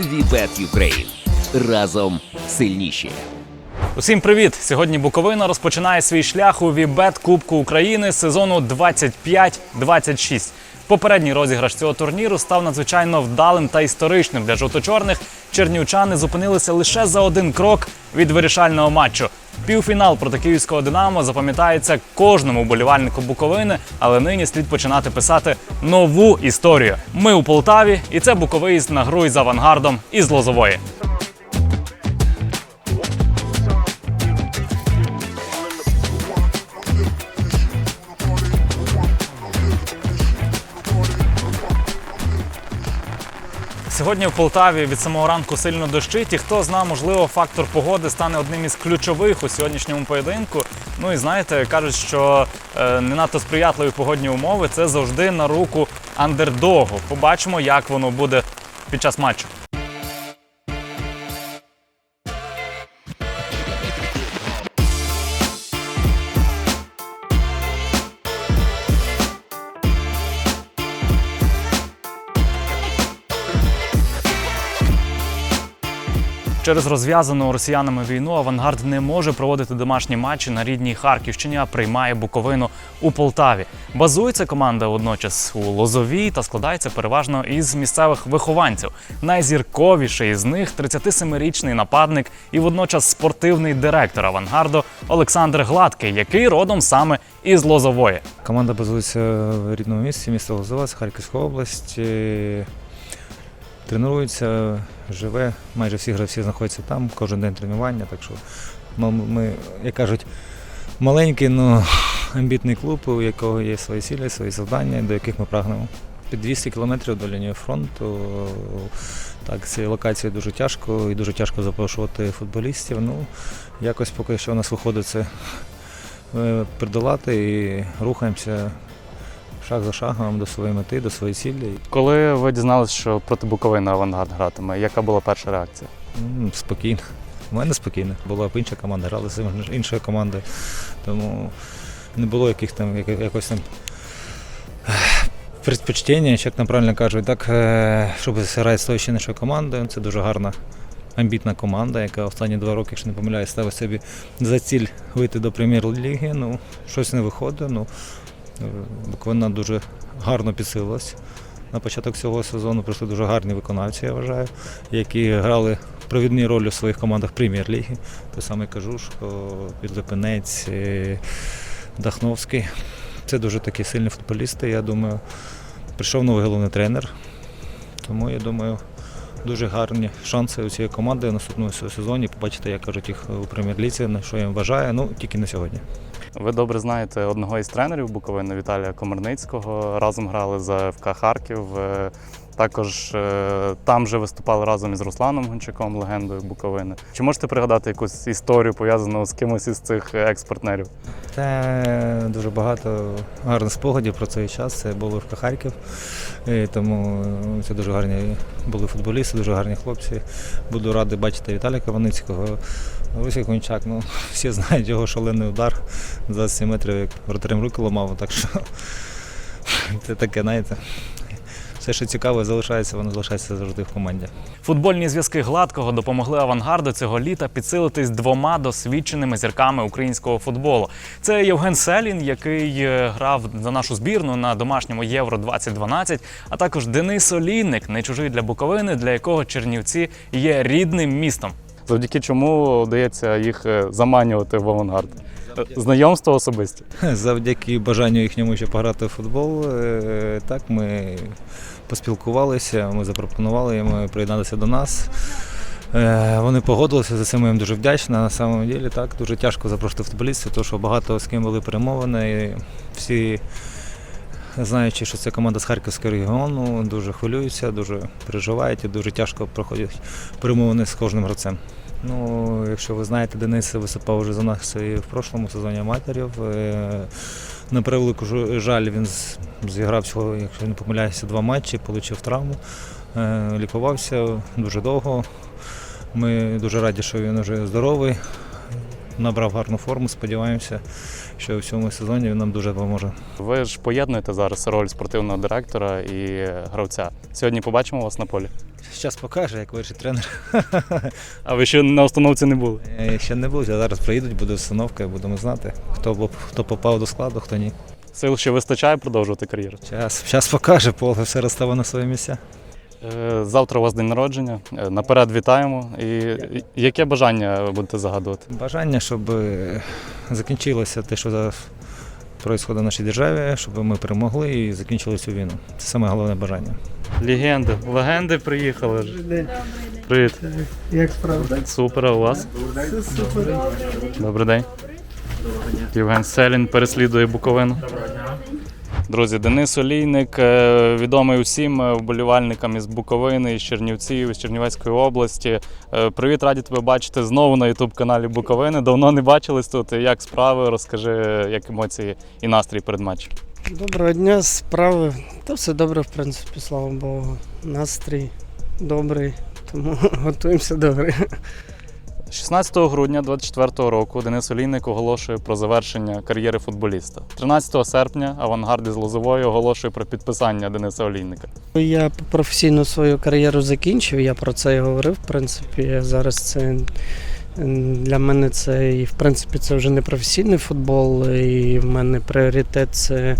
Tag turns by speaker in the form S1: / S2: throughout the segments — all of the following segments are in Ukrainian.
S1: Вібет Юкрейн. Разом сильніші.
S2: Усім привіт! Сьогодні Буковина розпочинає свій шлях у Вібет Кубку України сезону 25-26. Попередній розіграш цього турніру став надзвичайно вдалим та історичним для жовто-чорних. Чернівчани зупинилися лише за один крок від вирішального матчу. Півфінал проти київського Динамо запам'ятається кожному болівальнику Буковини, але нині слід починати писати нову історію. Ми у Полтаві, і це буковиїзд на гру із авангардом із Лозової. Сьогодні в Полтаві від самого ранку сильно дощить, і хто зна, можливо, фактор погоди стане одним із ключових у сьогоднішньому поєдинку. Ну і знаєте, кажуть, що е, не надто сприятливі погодні умови це завжди на руку андердогу. Побачимо, як воно буде під час матчу. Через розв'язану росіянами війну авангард не може проводити домашні матчі на рідній Харківщині, а приймає Буковину у Полтаві. Базується команда водночас у Лозовій та складається переважно із місцевих вихованців. Найзірковіший із них 37-річний нападник і водночас спортивний директор авангарду Олександр Гладкий, який родом саме із Лозової.
S3: Команда базується в рідному місці, місто Лозова, Харківська область. Тренується, живе, майже всі гравці знаходяться там, кожен день тренування. Так що ми як кажуть, маленький, але амбітний клуб, у якого є свої цілі, свої завдання, до яких ми прагнемо. Під 200 кілометрів до лінії фронту. Так, цієї локації дуже тяжко і дуже тяжко запрошувати футболістів. Ну, якось поки що у нас виходить це е, придолати і рухаємося шаг за шагом до своєї мети, до своєї цілі.
S2: Коли ви дізналися, що проти Буковини авангард гратиме, яка була перша реакція?
S3: М, Спокійно. У мене спокійно. Була б інша команда, грали з іншою командою. Тому не було яких там як- якось там ех, предпочтення, чи як там правильно кажуть, так, е, щоб грати з тою чи іншою командою. Це дуже гарна. Амбітна команда, яка останні два роки, якщо не помиляюсь, ставить собі за ціль вийти до прем'єр-ліги. Ну, щось не виходить. Ну, е, Буковина дуже гарно підсилилась. На початок цього сезону прийшли дуже гарні виконавці, я вважаю, які грали провідні ролі у своїх командах прем'єр-ліги. Той самий Кажушко, Підлипинець, е, Дахновський. Це дуже такі сильні футболісти. Я думаю, прийшов новий головний тренер. Тому я думаю, дуже гарні шанси у цієї команди в наступному сезоні. Побачите, як кажуть їх у прем'єр-лізі, на що їм вважаю, ну тільки на сьогодні.
S2: Ви добре знаєте одного із тренерів Буковини Віталія Комарницького. Разом грали за ФК Харків. Е, Також е, там же виступали разом із Русланом Гончаком, легендою Буковини. Чи можете пригадати якусь історію пов'язану з кимось із цих е, екс-партнерів?
S3: Це дуже багато гарних спогадів про цей час. Це було в Харків. І тому це дуже гарні були футболісти, дуже гарні хлопці. Буду радий бачити Віталія Каваницького. Лисій Кончак, ну, всі знають його шалений удар з 27 метрів, як вратарем руки ламав. Так що це таке, знаєте. Все, що цікаве, залишається, воно залишається завжди в команді.
S2: Футбольні зв'язки гладкого допомогли авангарду цього літа підсилитись двома досвідченими зірками українського футболу. Це Євген Селін, який е, грав за нашу збірну на домашньому Євро 2012, а також Денис Олійник, не чужий для Буковини, для якого Чернівці є рідним містом. Завдяки чому вдається їх е, заманювати в авангард? Знайомство особисті.
S3: Завдяки бажанню їхньому ще пограти в футбол, е, так ми поспілкувалися, ми запропонували їм приєднатися до нас. Е, Вони погодилися, за це ми їм дуже вдячні. На самом деле так дуже тяжко запрошувати футболістів, тому що багато з ким були перемовини. І всі, знаючи, що це команда з Харківського регіону, дуже хвилюються, дуже переживають і дуже тяжко проходять перемовини з кожним гравцем. Ну, якщо ви знаєте, Денис виступав вже за нас і в прошлому сезоні аматорів. На превелику жаль, він зіграв всього, якщо не помиляюся, два матчі, отримав травму, е, лікувався дуже довго. Ми дуже раді, що він вже здоровий. Набрав гарну форму. Сподіваємося, що в цьому сезоні він нам дуже допоможе.
S2: Ви ж поєднуєте зараз роль спортивного директора і гравця. Сьогодні побачимо вас на полі.
S3: Зараз покаже, як вирішить тренер.
S2: А ви ще на установці не були?
S3: Е, Ще не був, зараз приїдуть, буде установка і будемо знати, хто, хто попав до складу, хто ні.
S2: Сил ще вистачає продовжувати кар'єру.
S3: Час, час покаже, поле все розставить на свої місця.
S2: Е, Завтра у вас день народження. Е, Наперед вітаємо. І яке бажання будете загадувати?
S3: Бажання, щоб е, закінчилося те, що зараз відбувається в нашій державі, щоб ми перемогли і закінчили цю війну. Це саме головне бажання.
S2: Легенди. Легенди приїхали. Привіт.
S4: Як справа?
S2: Супер, а у вас?
S4: Все супер.
S2: Добрий день. Євген Селін переслідує Буковину. Друзі, Денис Олійник, е, відомий усім е, вболівальникам із Буковини, із Чернівців, із Чернівецької області. Е, Привіт, раді тебе бачити знову на Ютуб-каналі Буковини. Давно не бачились тут. Як справи? Розкажи, як емоції і настрій перед матчем.
S4: Доброго дня, справи. Та все добре, в принципі, слава Богу. Настрій добрий, тому готуємося до гри.
S2: 16 грудня 2024 року Денис Олійник оголошує про завершення кар'єри футболіста. 13 серпня авангард із Лозової оголошує про підписання Дениса Олійника.
S4: Я професійно свою кар'єру закінчив, я про це і говорив. В принципі, зараз це для мене це і в принципі це вже не професійний футбол, і в мене пріоритет це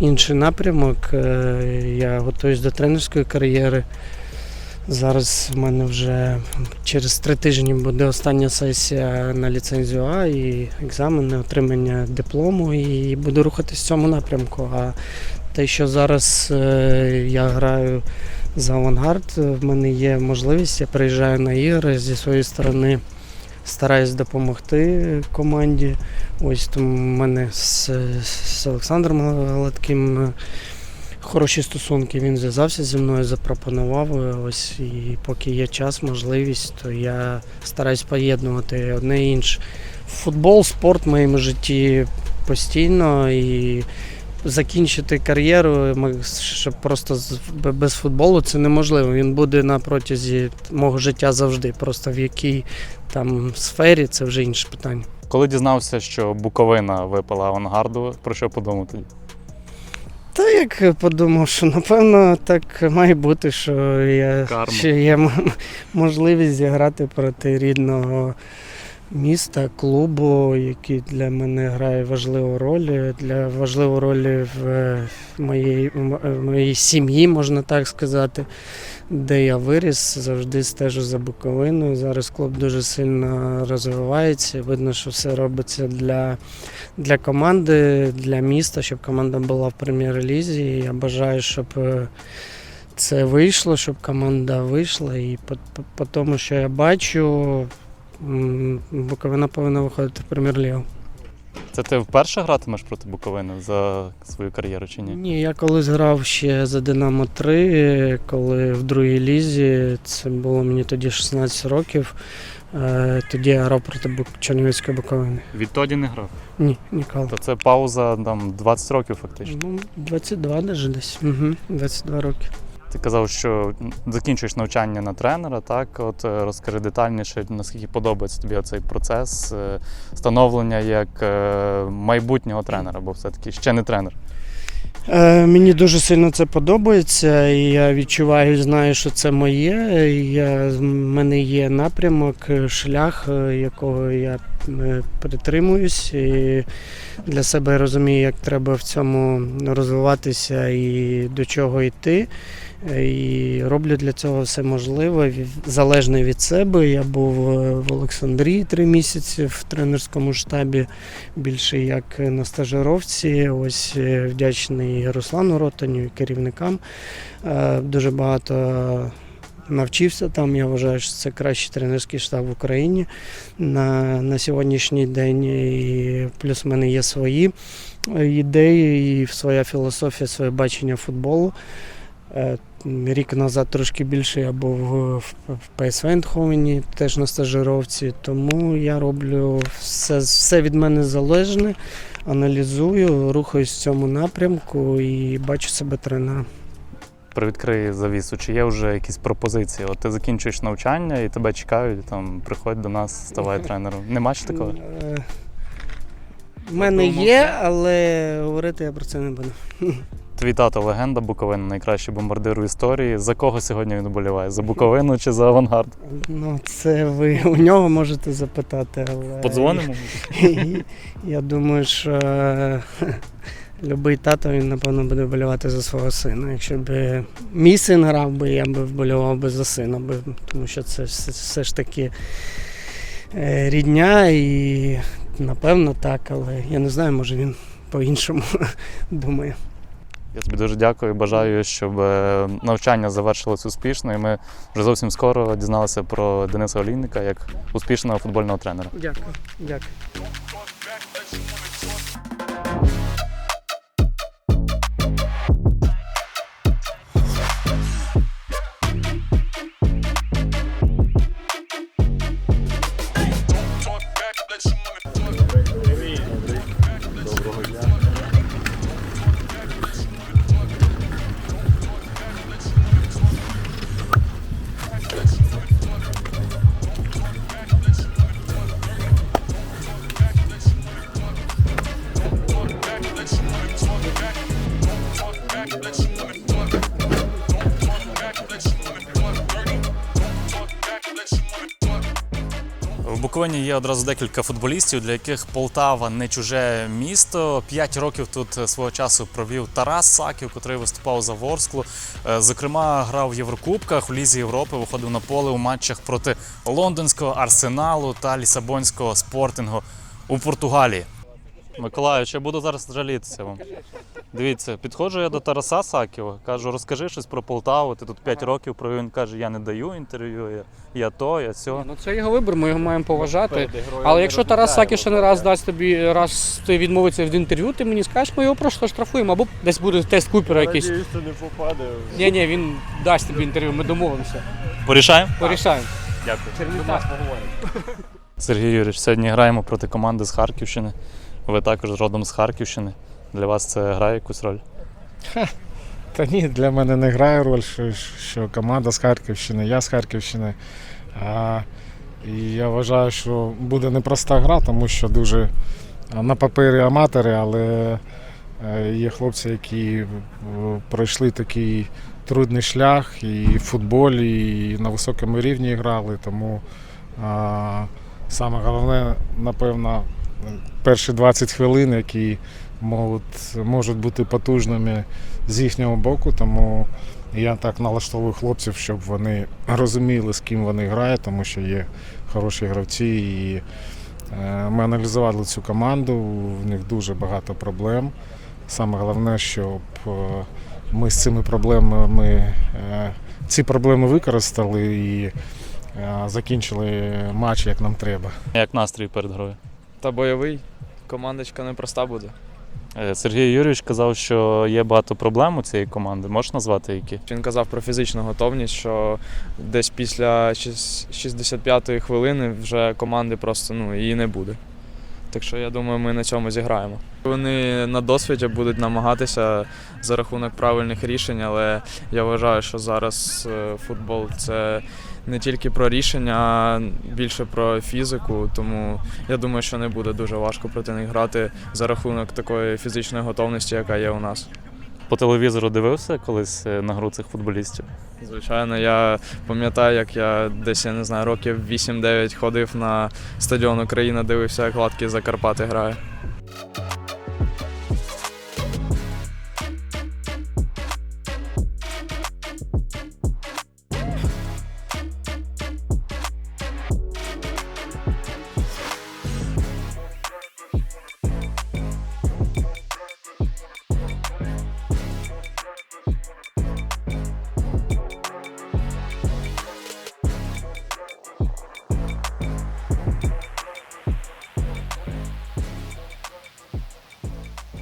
S4: інший напрямок. Е, Я готуюсь до тренерської кар'єри. Зараз в мене вже через три тижні буде остання сесія на ліцензію А і екзамени, отримання диплому, і буду рухатись в цьому напрямку. А те, що зараз е, я граю за авангард, в мене є можливість, я приїжджаю на ігри зі своєї сторони. Стараюсь допомогти команді. Ось тому в мене з, з Олександром Гладким хороші стосунки. Він зв'язався зі мною, запропонував. е, Ось і поки є час, можливість, то я стараюсь поєднувати одне і інше. Футбол, спорт в моєму житті постійно і закінчити кар'єру, щоб просто без футболу це неможливо. Він буде на протязі мого життя завжди. Просто в якій там сфері це вже інше питання.
S2: Коли дізнався, що Буковина випала авангарду, про що подумав тоді?
S4: Та як подумав, що напевно так має бути, що я
S2: Карма.
S4: ще є можливість зіграти проти рідного міста, клубу, який для мене грає важливу роль, для важливу роль в е, моїй, в моїй сім'ї, можна так сказати, де я виріс, завжди стежу за Буковиною. Зараз клуб дуже сильно розвивається. Видно, що все робиться для для команди, для міста, щоб команда була в прем'єр-лізі. Я бажаю, щоб е, це вийшло, щоб команда вийшла. І по, по, по тому, що я бачу, Буковина повинна виходити в прем'єр-лігу.
S2: Це ти вперше гратимеш проти Буковини за свою кар'єру чи ні?
S4: Ні, я колись грав ще за Динамо 3, коли в другій лізі, це було мені тоді 16 років. Е, Тоді я грав проти Чернівецької Буковини.
S2: Відтоді не грав.
S4: Ні, ніколи.
S2: То це пауза там 20 років фактично.
S4: Ну, 22 навіть десь. Угу, 22 роки.
S2: Ти казав, що закінчуєш навчання на тренера, так? От е, розкажи детальніше, наскільки подобається тобі цей процес е, становлення як майбутнього тренера, бо все-таки ще не тренер.
S4: Е, мені дуже сильно це подобається, і я відчуваю, знаю, що це моє. Я, в мене є напрямок, е, шлях, е, якого я притримуюсь. І для себе розумію, як треба в цьому розвиватися і до чого йти. І роблю для цього все можливе, залежно від себе. Я був е, в Олександрії три місяці в тренерському штабі більше як на стажировці. Ось е, вдячний Руслану Ротаню і керівникам. Е, Дуже багато навчився там. Я вважаю, що це кращий тренерський штаб в Україні на, на сьогоднішній день. І плюс в мене є свої ідеї і своя філософія, своє бачення футболу. Е, Рік назад трошки більше я був в ПСВ Ейндховені, теж на стажировці, тому я роблю все, все від мене залежне, аналізую, рухаюсь в цьому напрямку і бачу себе тренером.
S2: Привідкрий завісу. Чи є вже якісь пропозиції? От ти закінчуєш навчання і тебе чекають, там приходь до нас, ставай тренером. Нема ж такого?
S4: Е, У мене є, але говорити я про це не буду.
S2: Твій тато легенда Буковини, найкращий бомбардир у історії. За кого сьогодні він вболіває? За Буковину чи за авангард?
S4: Ну, це ви у нього можете запитати, але.
S2: Подзвонимо?
S4: Я думаю, що е, любий тато він, напевно, буде вболівати за свого сина. Якщо б мій син грав би, я б вболівав би за сина, би, тому що це все, все ж таки е, рідня і напевно так, але я не знаю, може він по-іншому думає.
S2: Я тобі дуже дякую. і Бажаю, щоб е, навчання завершилось успішно. І ми вже зовсім скоро дізналися про Дениса Олійника як успішного футбольного тренера.
S4: Дякую. Дякую.
S2: В є одразу декілька футболістів, для яких Полтава не чуже місто. П'ять років тут свого часу провів Тарас Саків, котрий виступав за Ворсклу. Е, Зокрема, грав в Єврокубках у Лізі Європи, виходив на поле у матчах проти лондонського арсеналу та лісабонського спортингу у Португалії. Миколаївич, я буду зараз жалітися вам. Дивіться, підходжу я до Тараса Саківа, кажу, розкажи щось про Полтаву. Ти тут 5 років провів. Він каже, я не даю інтерв'ю, я, я то, я сьо.
S5: Ну це його вибір, ми його маємо поважати. Але якщо Тарас Сакі ще не раз дасть тобі, раз ти відмовиться від інтерв'ю, ти мені скажеш, ми його просто штрафуємо, або десь буде тест Купера якийсь.
S6: Надіюсь, що не попаде.
S5: Ні, ні, він дасть тобі інтерв'ю, ми домовимося.
S2: Порішаємо?
S5: Порішаємо.
S2: Дякую. Сергій Юрійович, сьогодні граємо проти команди з Харківщини. Ви також родом з Харківщини. Для вас це грає якусь роль?
S6: Та ні, для мене не грає роль, що, що команда з Харківщини, я з Харківщини. А, і я вважаю, що буде непроста гра, тому що дуже на папері аматори, але е, є хлопці, які е, пройшли такий трудний шлях і в футболі, і на високому рівні грали. Тому а, саме головне, напевно, перші 20 хвилин, які можуть, можуть бути потужними з їхнього боку. Тому я так налаштовую хлопців, щоб вони розуміли, з ким вони грають, тому що є хороші гравці. І е, ми аналізували цю команду, в них дуже багато проблем. Саме головне, щоб е, ми з цими проблемами е, ці проблеми використали і закінчили матч як нам треба.
S2: Як настрій перед грою?
S7: Та бойовий. Командочка непроста буде.
S2: Е, Сергій Юрійович казав, що є багато проблем у цієї команди. Можеш назвати які?
S7: Він казав про фізичну готовність, що десь після 65-ї хвилини вже команди просто ну, її не буде. Так що я думаю, ми на цьому зіграємо. Вони на досвіді будуть намагатися за рахунок правильних рішень, але я вважаю, що зараз е, футбол це не тільки про рішення, а більше про фізику. Тому я думаю, що не буде дуже важко проти них грати за рахунок такої фізичної готовності, яка є у нас.
S2: По телевізору дивився колись е, на гру цих футболістів.
S7: Звичайно, я пам'ятаю, як я десь я не знаю, років 8-9 ходив на стадіон Україна, дивився, як Латки Закарпати грає.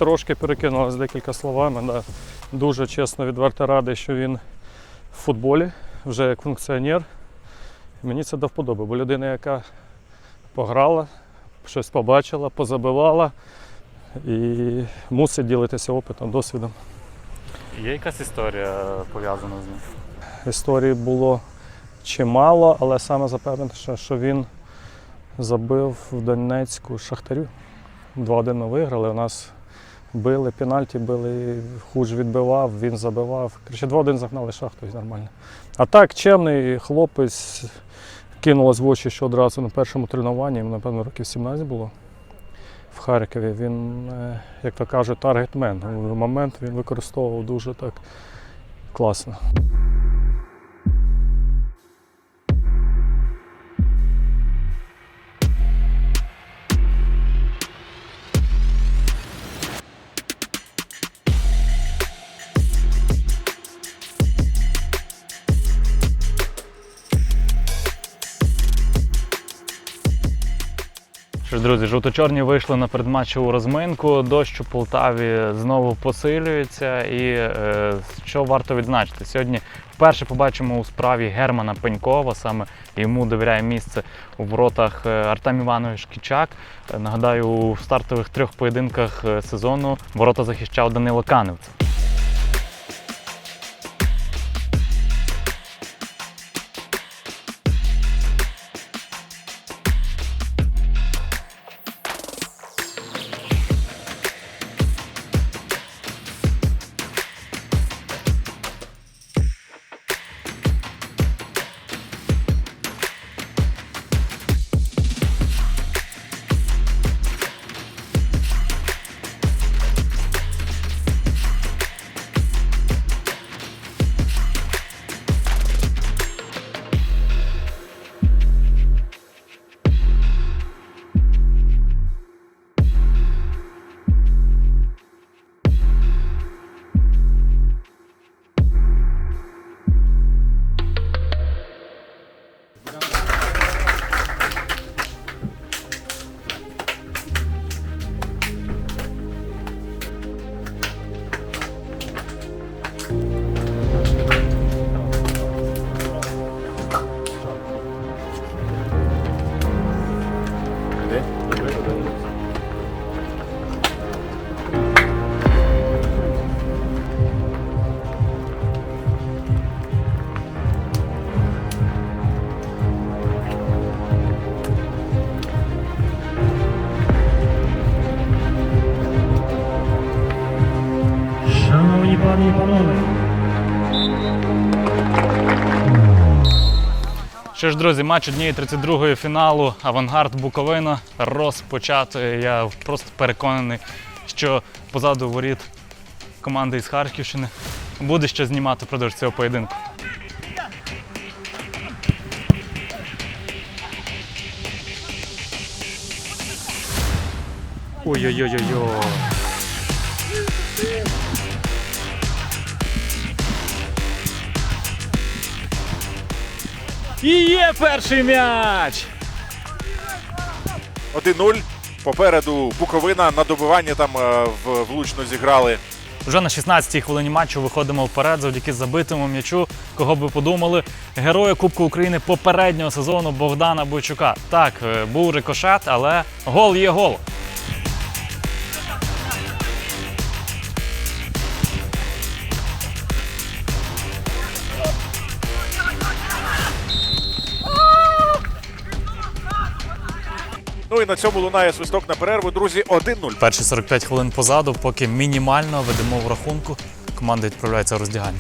S8: Трошки перекинулося декілька словами. Да. Дуже чесно, відверто радий, що він в футболі вже як функціонер. Мені це до вподоби, бо людина, яка пограла, щось побачила, позабивала і мусить ділитися опитом, досвідом.
S2: Є якась історія пов'язана з ним?
S8: Історії було чимало, але саме запевненіше, що він забив в Донецьку Шахтарю. 2-1 ми виграли. У нас били пенальті, били, хуж відбивав, він забивав. Короче, 2-1 загнали шахту і нормально. А так, чемний хлопець кинулось в очі, що одразу на першому тренуванні, напевно, років 17 було. В Харкові він, е, як то кажуть, таргетмен. В момент він використовував дуже так класно.
S2: Друзі, жовто-чорні вийшли на передматчеву розминку. Дощ у Полтаві знову посилюється. І е, що варто відзначити? Сьогодні вперше побачимо у справі Германа Пенькова. Саме йому довіряє місце у воротах е, Артем Іванович Кічак. Е, Нагадаю, у стартових трьох поєдинках е, сезону ворота захищав Данило Каневцев. Що ж, друзі, матч однієї 32-ї фіналу Авангард Буковина розпочато. Я просто переконаний, що позаду воріт команди із Харківщини буде що знімати впродовж цього поєдинку. Ой-ой-ой-ой-ой. І є перший м'яч!
S9: 1-0. Попереду Буковина на добивання там е, в- влучно зіграли.
S2: Вже на 16-й хвилині матчу виходимо вперед завдяки забитому м'ячу. Кого б ви подумали, героя Кубку України попереднього сезону Богдана Бойчука. Так, е, був рикошет, але гол є гол.
S9: І на цьому лунає свисток на перерву. Друзі, 1-0.
S2: Перші 45 хвилин позаду, поки мінімально ведемо в рахунку. Команда відправляється роздягання.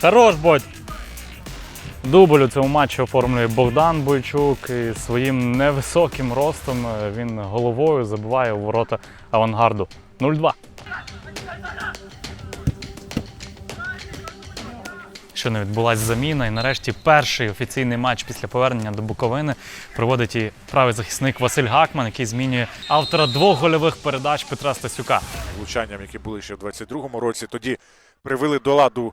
S2: Хорош, Бодь! Дубль у цьому матчі оформлює Богдан Бойчук і своїм невисоким ростом е, він головою забиває у ворота авангарду 0-2. що не відбулася заміна. І нарешті перший офіційний матч після повернення до Буковини проводить і правий захисник Василь Гакман, який змінює автора двох гольових передач Петра Стасюка.
S9: влучанням, які були ще в 22-му році. Тоді привели до ладу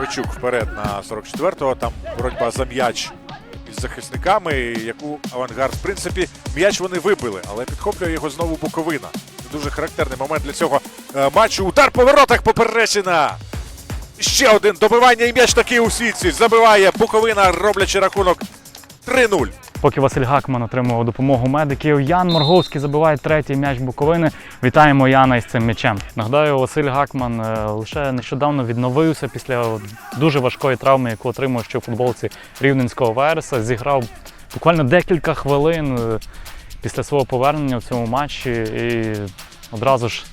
S9: Ойчук вперед на 44-го. Там боротьба за м'яч із захисниками, яку авангард, в принципі, м'яч вони вибили, але підхоплює його знову Буковина. Це дуже характерний момент для цього е, матчу. Удар по воротах поперечина. Ще один добивання і м'яч таки у сітці. Забиває Буковина, роблячи рахунок 3-0.
S2: Поки Василь Гакман отримував допомогу медиків, Ян Морговський забиває третій м'яч Буковини. Вітаємо Яна із цим м'ячем. Нагадаю, Василь Гакман е, лише нещодавно відновився після дуже важкої травми, яку отримав ще у футболці Рівненського Вереса. Зіграв буквально декілька хвилин е, після свого повернення в цьому матчі і одразу ж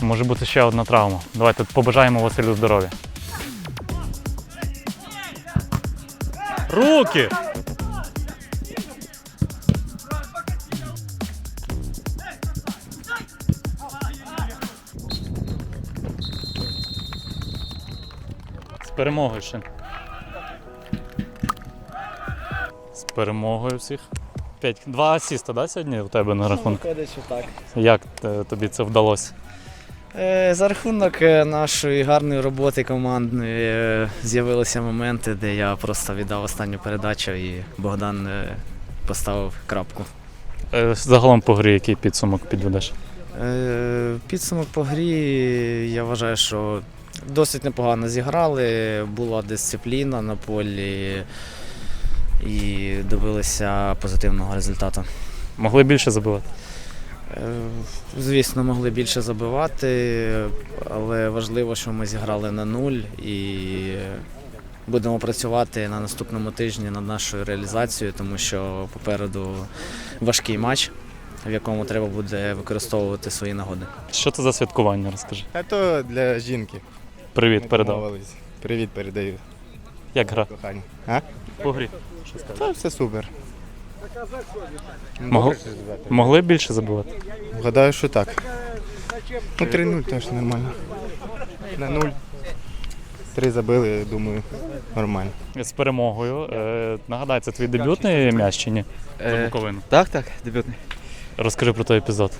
S2: може бути ще одна травма. Давайте побажаємо Василю здоров'я. Руки! Перемогою ще. З перемогою всіх. П'ять. Два асіста, да, сьогодні у тебе на рахунку?
S10: так.
S2: Як е, тобі це вдалося?
S10: Е, За рахунок е, нашої гарної роботи командної е, з'явилися моменти, де я просто віддав останню передачу і Богдан е, поставив крапку.
S2: Е, Загалом по грі який підсумок підведеш?
S10: Е, Підсумок по грі, я вважаю, що досить непогано зіграли, була дисципліна на полі і добилися позитивного результату.
S2: Могли більше забивати?
S10: Е, Звісно, могли більше забивати, але важливо, що ми зіграли на нуль і будемо працювати на наступному тижні над нашою реалізацією, тому що попереду важкий матч, в якому треба буде використовувати свої нагоди.
S2: Що це за святкування, розкажи.
S11: То для жінки.
S2: Привіт,
S11: Ми
S2: передав.
S11: домовились. Привіт передаю,
S2: Як гра?
S11: кохані. А?
S2: По грі. Що скажеш?
S11: Та все супер.
S2: Могли, могли більше забивати?
S11: Гадаю, що так. Ну, 3-0 теж нормально. На 0. Три забили, думаю, нормально.
S2: З перемогою. Е, нагадай, це твій дебютний м'яч чи ні? За Буковину.
S12: Так, так, дебютний.
S2: Розкажи про той епізод.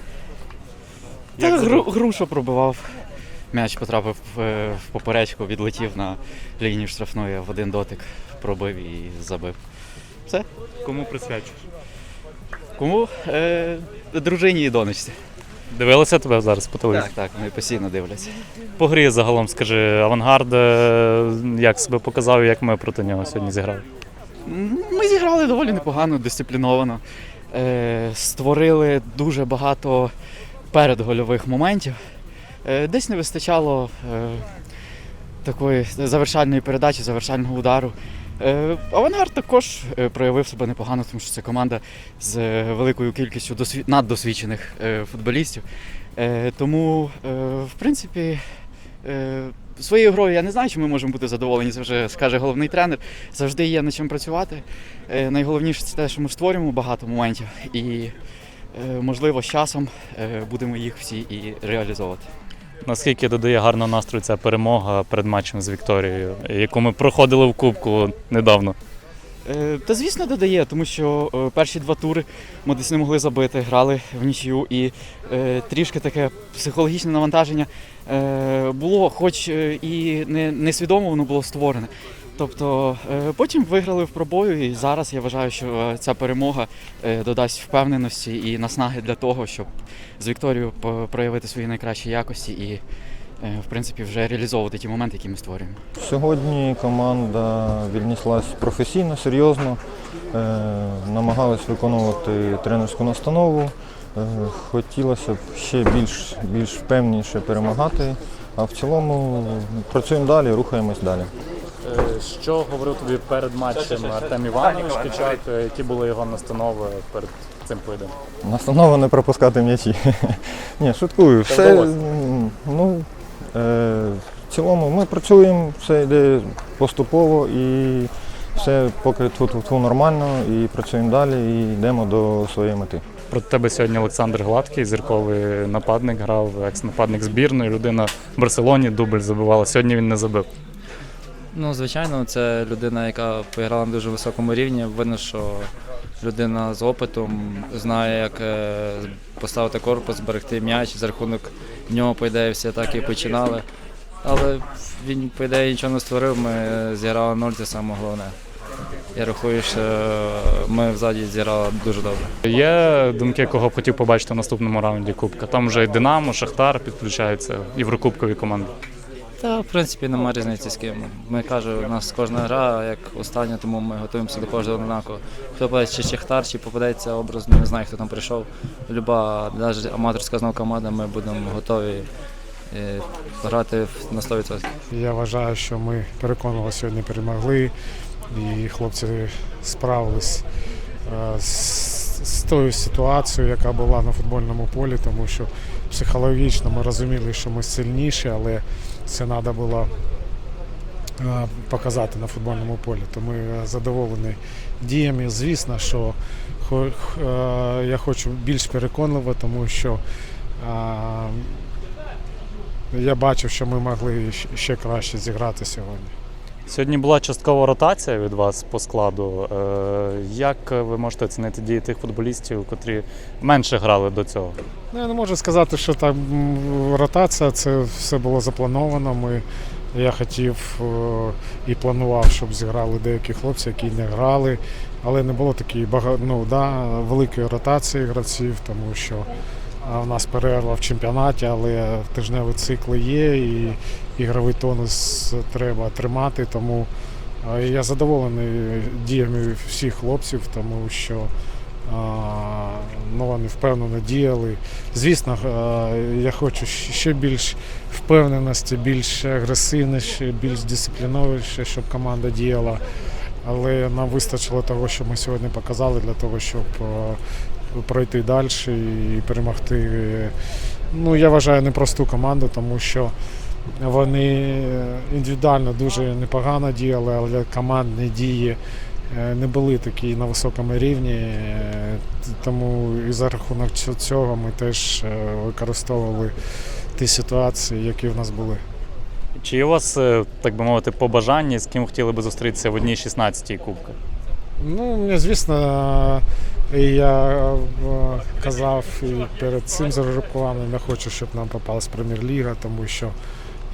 S2: Як
S12: Та гру, груша пробивав. М'яч потрапив е, в поперечку, відлетів на лінію штрафної в один дотик, пробив і забив. Все.
S2: Кому присвячуєш?
S12: Кому? Е, дружині і донечці.
S2: Дивилися тебе зараз по телевізору?
S12: Так, так, вони постійно дивляться.
S2: По грі загалом скажи, авангард е, як себе показав і як ми проти нього сьогодні зіграли?
S12: Ми зіграли доволі непогано, дисципліновано. Е, створили дуже багато передгольових моментів. Е, десь не вистачало е, такої завершальної передачі, завершального удару. Е, Авангард також проявив себе непогано, тому що це команда з великою кількістю досві... наддосвідчених футболістів. Тому, в принципі, своєю грою я не знаю, чи ми можемо бути задоволені, це вже скаже головний тренер. Завжди є над чим працювати. Найголовніше це те, що ми створюємо багато моментів, і можливо з часом будемо їх всі і реалізовувати.
S2: Наскільки додає гарно настрою ця перемога перед матчем з Вікторією, яку ми проходили в Кубку недавно?
S12: Е, Та звісно додає, тому що е, перші два тури ми десь не могли забити, грали в нічю і е, трішки таке психологічне навантаження е, було, хоч е, і не, несвідомо воно було створене. Тобто е, потім виграли в пробою, і зараз я вважаю, що е, ця перемога е, додасть впевненості і наснаги для того, щоб з Вікторією проявити свої найкращі якості і, в принципі, вже реалізовувати ті моменти, які ми створюємо.
S13: Сьогодні команда віднеслась професійно, серйозно, намагалась виконувати тренерську настанову. Хотілося б ще більш, більш впевніше перемагати, а в цілому працюємо далі, рухаємось далі.
S2: Е, Що говорив тобі перед матчем Артем Іванович Кичак? Е, Які були його настанови перед цим поєдинком?
S13: Настанова не пропускати м'ячі. Ні, шуткую. Все,
S2: вдалося?
S13: ну, е, в цілому ми працюємо, все йде поступово і все поки тут нормально і працюємо далі і йдемо до своєї мети.
S2: Проти тебе сьогодні Олександр Гладкий, зірковий нападник, грав екс-нападник збірної. Людина в Барселоні дубль забивала. Сьогодні він не забив.
S14: Ну, звичайно, це людина, яка поіграла на дуже високому рівні. Видно, що людина з опитом знає, як е, поставити корпус, зберегти м'яч. За рахунок нього, по ідеї, всі атаки починали. Але він, по ідеї, нічого не створив. Ми зіграли ноль, це саме головне. Я рахую, що ми взаді зіграли дуже добре.
S2: Є думки, кого б хотів побачити в наступному раунді Кубка. Там вже і Динамо, Шахтар підключаються, єврокубкові команди.
S14: Та, в принципі, немає різниці з ким. Ми кажу, у нас кожна гра як остання, тому ми готуємося до кожного однаково. Хто попаде чи Шахтар, чи попадеться образ, не знаю, хто там прийшов. Люба, навіть аматорська знову команда, ми будемо готові е, грати на 100%.
S6: Я вважаю, що ми переконливо сьогодні перемогли, і хлопці справились е, з тою ситуацією, яка була на футбольному полі, тому що психологічно ми розуміли, що ми сильніші, але це треба було е, показати на футбольному полі. То ми е, задоволені діями. Звісно, що е, я хочу більш переконливо, тому що я бачив, що ми могли ще краще зіграти сьогодні.
S2: Сьогодні була часткова ротація від вас по складу. Е, Як ви можете оцінити дії тих футболістів, котрі менше грали до цього?
S6: Ну, я не можу сказати, що там ротація, це все було заплановано. Ми, я хотів е, і планував, щоб зіграли деякі хлопці, які не грали, але не було такої ну, да, великої ротації гравців, тому що у нас перерва в чемпіонаті, але тижневі цикли є, і ігровий тонус треба тримати. Тому я задоволений діями всіх хлопців, тому що ну, вони впевнено діяли. Звісно, я хочу ще більш впевненості, більш агресивніше, більш дисципліновіше, щоб команда діяла. Але нам вистачило того, що ми сьогодні показали, для того, щоб пройти далі і перемогти. Ну, я вважаю, непросту команду, тому що вони індивідуально дуже непогано діяли, але командні дії е, не були такі на високому рівні. е, Тому і за рахунок цього ми теж е, використовували ті ситуації, які в нас були.
S2: Чи є у вас, так би мовити, побажання, з ким хотіли би зустрітися в одній 16-й кубка?
S6: Ну, звісно, я казав і перед цим зарахуванням, я хочу, щоб нам попалась прем'єр-ліга, тому що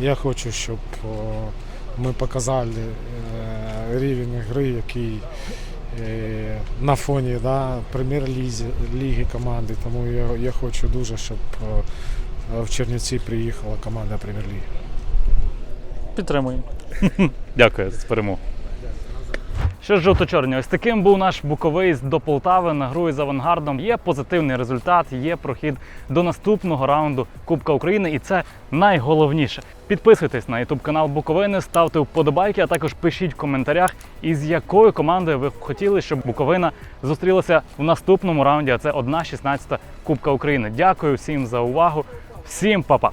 S6: я хочу, щоб ми показали е, рівень гри, який е, на фоні да, прем'єр-ліги команди. Тому я, я хочу дуже, щоб в Чернівці приїхала команда прем'єр-ліги.
S2: Підтримуємо. Дякую за перемогу. Що ж, жовто-чорні, ось таким був наш буковий до Полтави на гру із авангардом. Є позитивний результат, є прохід до наступного раунду Кубка України, і це найголовніше. Підписуйтесь на YouTube канал Буковини, ставте вподобайки, а також пишіть в коментарях, із якою командою ви б хотіли, щоб Буковина зустрілася в наступному раунді. А це 1-16 Кубка України. Дякую всім за увагу. Всім па-па!